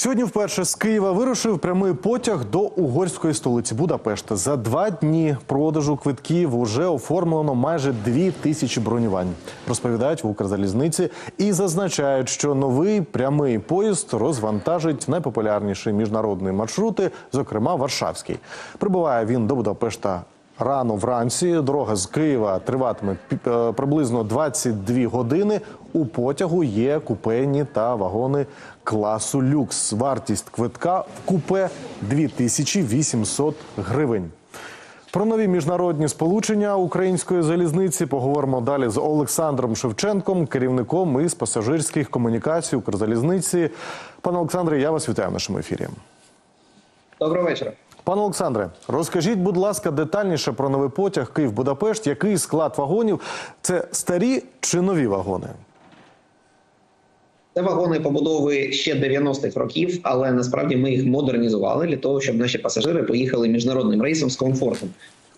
Сьогодні вперше з Києва вирушив прямий потяг до угорської столиці Будапешта. За два дні продажу квитків уже оформлено майже дві тисячі бронювань. Розповідають в Укрзалізниці і зазначають, що новий прямий поїзд розвантажить найпопулярніші міжнародні маршрути, зокрема Варшавський. Прибуває він до Будапешта Рано вранці дорога з Києва триватиме е, приблизно 22 години. У потягу є купейні та вагони класу люкс. Вартість квитка в купе 2800 гривень. Про нові міжнародні сполучення української залізниці поговоримо далі з Олександром Шевченком, керівником із пасажирських комунікацій Укрзалізниці. Пане Олександре, я вас вітаю в нашому ефірі. Доброго вечора. Пане Олександре, розкажіть, будь ласка, детальніше про новий потяг Київ-Будапешт. Який склад вагонів? Це старі чи нові вагони? Це вагони побудови ще 90-х років, але насправді ми їх модернізували для того, щоб наші пасажири поїхали міжнародним рейсом з комфортом.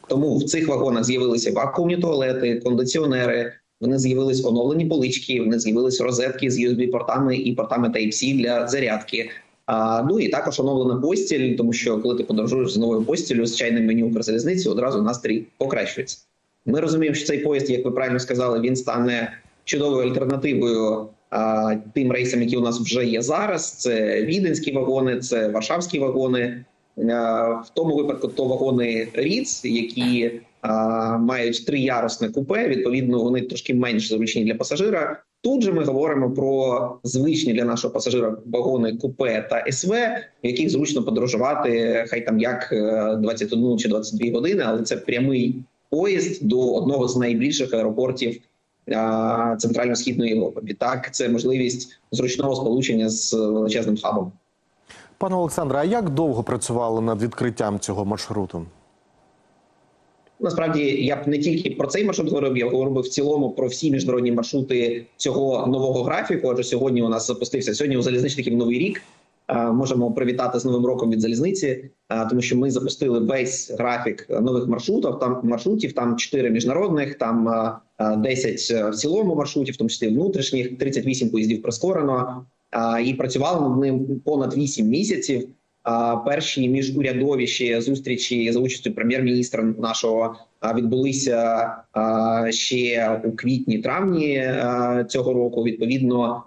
Тому в цих вагонах з'явилися вакуумні туалети, кондиціонери. Вони з'явились оновлені полички, вони з'явились розетки з USB-портами і портами Type-C для зарядки. А, ну і також оновлена постіль, тому що коли ти подорожуєш з новою постілю з чайним меню Укрзалізниці, одразу настрій покращується. Ми розуміємо, що цей поїзд, як ви правильно сказали, він стане чудовою альтернативою а, тим рейсам, які у нас вже є зараз. Це віденські вагони, це варшавські вагони. В тому випадку то вагони Ріц, які а, мають триярусне купе. Відповідно, вони трошки менш зручні для пасажира. Тут же ми говоримо про звичні для нашого пасажира вагони купе та СВ, в яких зручно подорожувати, хай там як е, 21 чи 22 години, але це прямий поїзд до одного з найбільших аеропортів Центрально-східної Європи. Відтак, це можливість зручного сполучення з величезним хабом. Пане Олександре, а як довго працювали над відкриттям цього маршруту? Насправді я б не тільки про цей маршрут говорив, я говорив в цілому про всі міжнародні маршрути цього нового графіку. Адже сьогодні у нас запустився сьогодні у залізничників новий рік. Е, Можемо привітати з новим роком від залізниці, е, тому що ми запустили весь графік нових маршрутів. Там маршрутів, там 4 міжнародних, там е, е, 10 в цілому маршрутів, в тому числі внутрішніх, 38 поїздів прискорено. І працювали над ним понад 8 місяців. Перші міжурядові зустрічі за участю прем'єр-міністра нашого відбулися ще у квітні-травні цього року. Відповідно,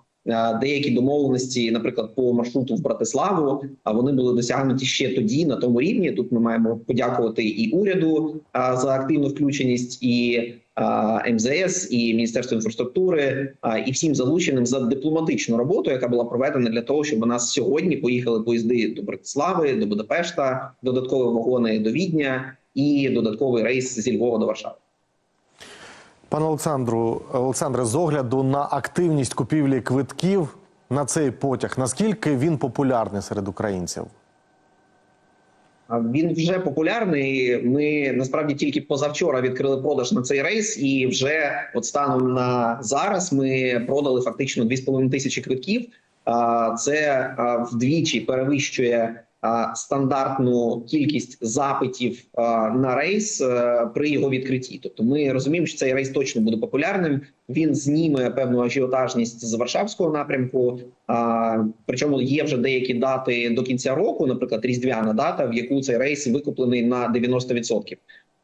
деякі домовленості, наприклад, по маршруту в Братиславу, а вони були досягнуті ще тоді на тому рівні. Тут ми маємо подякувати і уряду за активну включеність, і МЗС, і Міністерство інфраструктури, і всім залученим за дипломатичну роботу, яка була проведена для того, щоб у нас сьогодні поїхали поїзди до Братислави, до Будапешта, додаткові вагони до Відня і додатковий рейс зі Львова до Варшави. Пане Олександру, Олександре, з огляду на активність купівлі квитків на цей потяг, наскільки він популярний серед українців? Він вже популярний. Ми насправді тільки позавчора відкрили продаж на цей рейс, і вже от станом на зараз ми продали фактично 2,5 тисячі квитків. Це вдвічі перевищує стандартну кількість запитів на рейс при його відкритті. Тобто, ми розуміємо, що цей рейс точно буде популярним. Він зніме певну ажіотажність з Варшавського напрямку. Причому є вже деякі дати до кінця року, наприклад, різдвяна дата, в яку цей рейс викуплений на 90%.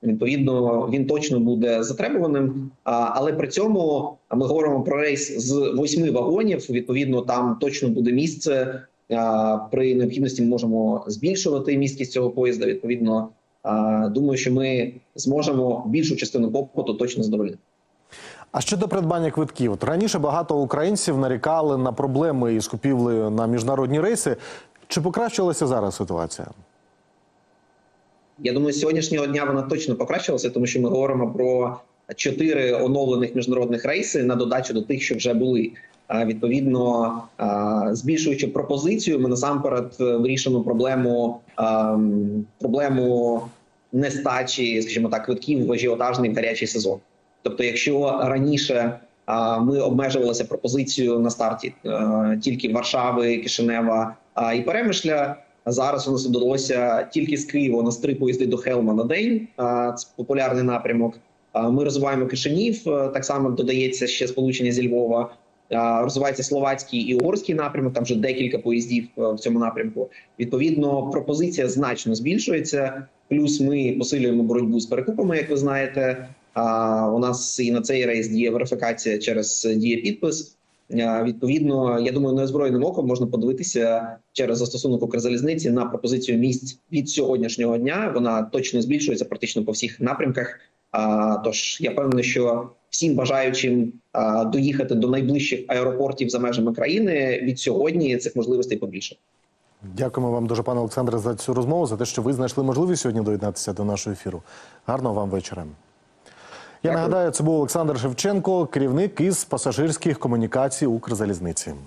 Відповідно, він точно буде затребуваним, але при цьому ми говоримо про рейс з восьми вагонів. Відповідно, там точно буде місце. При необхідності ми можемо збільшувати місткість цього поїзда. Відповідно, думаю, що ми зможемо більшу частину попиту точно задовольнити. А щодо придбання квитків, от раніше багато українців нарікали на проблеми із купівлею на міжнародні рейси. Чи покращилася зараз ситуація? Я думаю, з сьогоднішнього дня вона точно покращилася, тому що ми говоримо про чотири оновлених міжнародних рейси на додачу до тих, що вже були. Відповідно, збільшуючи пропозицію, ми насамперед е, вирішимо проблему проблему нестачі, скажімо так, квитків в ажіотажний гарячий сезон. Тобто, якщо раніше ми обмежувалися пропозицією на старті е, тільки Варшави, Кишинева і Перемишля. Зараз у нас вдалося тільки з Києва у нас три поїзди до Хелма на день. Це популярний напрямок. Ми розвиваємо Кишинів. е, Так само додається ще сполучення зі Львова. А, розвивається словацький і угорський напрямок. Там вже декілька поїздів е, в цьому напрямку. Відповідно, пропозиція значно збільшується. Плюс ми посилюємо боротьбу з перекупами, як ви знаєте. У нас і на цей рейс діє верифікація через діє підпис. Відповідно, я думаю, неозброєним оком можна подивитися через застосунок Укрзалізниці на пропозицію місць від сьогоднішнього дня. Вона точно збільшується практично по всіх напрямках. Тож я певний, що всім бажаючим доїхати до найближчих аеропортів за межами країни від сьогодні цих можливостей побільше. Дякуємо вам дуже, пане Олександре, за цю розмову, за те, що ви знайшли можливість сьогодні доєднатися до нашого ефіру. Гарного вам вечора. Я Дякую. нагадаю, це був Олександр Шевченко, керівник із пасажирських комунікацій Укрзалізниці.